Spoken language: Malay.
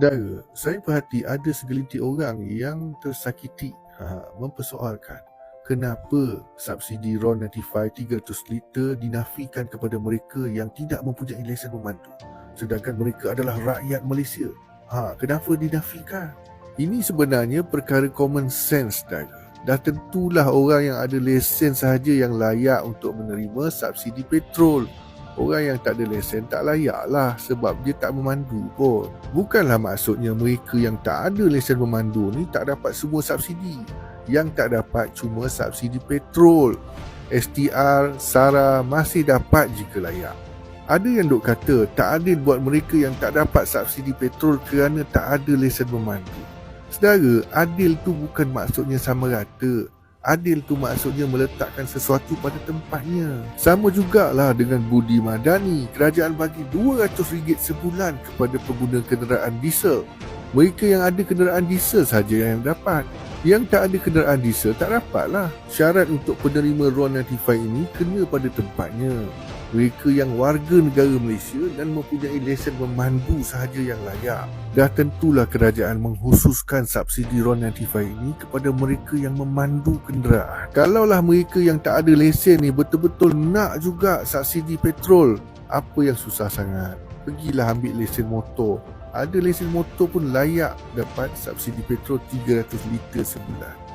Saudara, saya perhati ada segelintir orang yang tersakiti ha, mempersoalkan kenapa subsidi RON 95 300 liter dinafikan kepada mereka yang tidak mempunyai lesen memandu sedangkan mereka adalah rakyat Malaysia. Ha, kenapa dinafikan? Ini sebenarnya perkara common sense, saudara. Dah tentulah orang yang ada lesen sahaja yang layak untuk menerima subsidi petrol. Orang yang tak ada lesen tak layak lah sebab dia tak memandu pun. Bukanlah maksudnya mereka yang tak ada lesen memandu ni tak dapat semua subsidi. Yang tak dapat cuma subsidi petrol. STR, SARA masih dapat jika layak. Ada yang duk kata tak adil buat mereka yang tak dapat subsidi petrol kerana tak ada lesen memandu. Sedara, adil tu bukan maksudnya sama rata. Adil tu maksudnya meletakkan sesuatu pada tempatnya. Sama jugalah dengan Budi Madani. Kerajaan bagi RM200 sebulan kepada pengguna kenderaan diesel. Mereka yang ada kenderaan diesel saja yang dapat. Yang tak ada kenderaan diesel tak dapatlah. Syarat untuk penerima RON 95 ini kena pada tempatnya. Mereka yang warga negara Malaysia dan mempunyai lesen memandu sahaja yang layak. Dah tentulah kerajaan menghususkan subsidi RON 95 ini kepada mereka yang memandu kenderaan. Kalaulah mereka yang tak ada lesen ni betul-betul nak juga subsidi petrol, apa yang susah sangat? Pergilah ambil lesen motor. Ada lesen motor pun layak dapat subsidi petrol 300 liter sebulan.